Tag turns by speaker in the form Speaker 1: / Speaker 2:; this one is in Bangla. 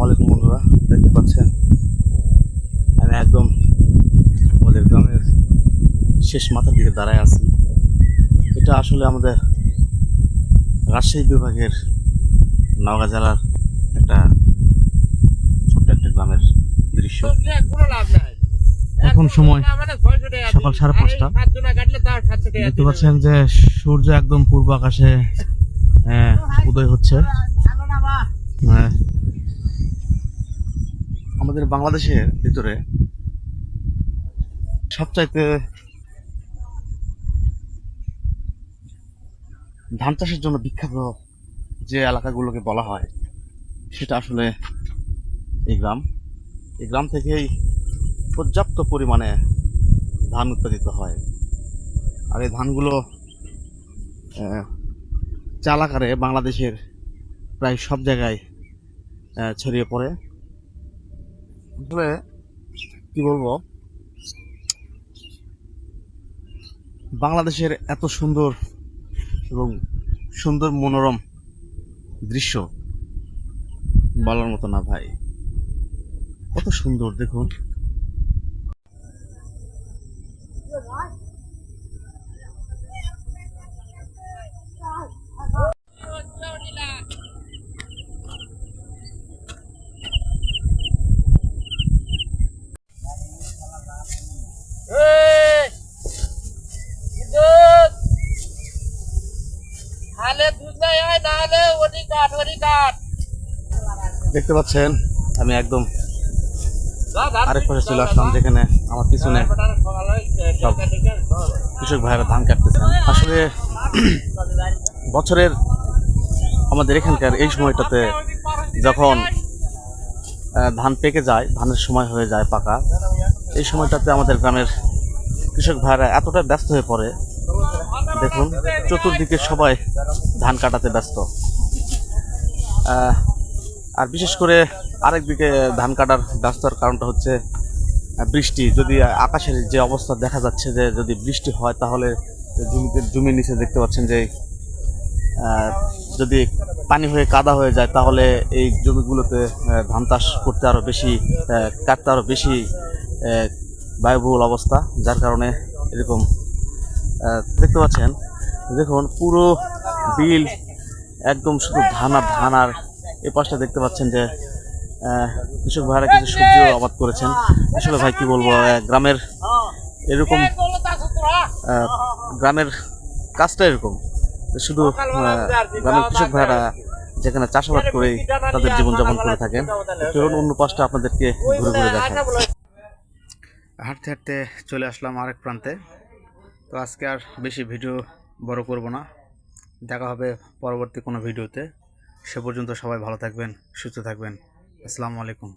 Speaker 1: বন্ধুরা দেখতে পাচ্ছেন? আমি একদম আমাদের গ্রামের শেষ মাথার দিকে দাঁড়ায় আছি। এটা আসলে আমাদের রাজশাহী বিভাগের নওগাঁ জেলার একটা ছোট্ট একটা গ্রামের দৃশ্য। এখন সময় সকাল সাড়ে পাঁচটা। দেখতে পাচ্ছেন যে সূর্য একদম পূর্ব আকাশে আহ, উদয় হচ্ছে। আহ, আমাদের বাংলাদেশের ভিতরে সবচাইতে ধান চাষের জন্য বিখ্যাত যে এলাকাগুলোকে বলা হয়, সেটা আসলে এই গ্রাম। এই গ্রাম থেকেই পর্যাপ্ত পরিমাণে ধান উৎপাদিত হয়। আর এই ধানগুলো চাল আকারে বাংলাদেশের প্রায় সব জায়গায় ছড়িয়ে পড়ে। আসলে কি বলব? বাংলাদেশের এত সুন্দর এবং সুন্দর মনোরম দৃশ্য বলার মতো না ভাই। কত সুন্দর, দেখুন। দেখতে পাচ্ছেন আমি একদম আরেক পাশে চলে আসলাম যেখানে আমার পিছনে সব কৃষক ভাইরা ধান কাটতেছেন। আসলে বছরের আমাদের এখানকার এই সময়টাতে যখন ধান পেকে যায় ধানের সময় হয়ে যায় পাকা এই সময়টাতে আমাদের গ্রামের কৃষক ভাইরা এতটা ব্যস্ত হয়ে পড়ে দেখুন, চতুর্দিকে সবাই ধান কাটাতে ব্যস্ত। আর বিশেষ করে আরেক দিকে ধান কাটার ব্যস্ততার কারণটা হচ্ছে বৃষ্টি। যদি আকাশের যে অবস্থা দেখা যাচ্ছে যে যদি বৃষ্টি হয়, তাহলে জমিতে, জমির নিচে দেখতে পাচ্ছেন যে যদি পানি হয়ে কাদা হয়ে যায়, তাহলে এই জমিগুলোতে ধান চাষ করতে আরও বেশি কাটতে আরও বেশি ব্যয়বহুল অবস্থা। যার কারণে এরকম দেখতে পাচ্ছেন, দেখুন, পুরো বিল একদম শুধু ধান আর ধান, আর এই পাশটা দেখতে পাচ্ছেন যে কৃষক ভাইরা কিছু সবজিও আবাদ করেছেন। আসলে ভাই, কি বলব গ্রামের এরকম গ্রামের কাজটা এরকম। শুধু গ্রামের কৃষক ভাইরা যেখানে চাষাবাদ করেই তাদের জীবনযাপন করে থাকেন। চলুন, অন্য পাশটা আপনাদেরকে ঘুরে ঘুরে দেখাই। হাঁটতে হাঁটতে চলে আসলাম আরেক প্রান্তে। তো আজকে আর বেশি ভিডিও বড় করব না। দেখা হবে পরবর্তী কোনো ভিডিওতে। সে পর্যন্ত সবাই ভালো থাকবেন, সুস্থ থাকবেন। আসসালামু আলাইকুম।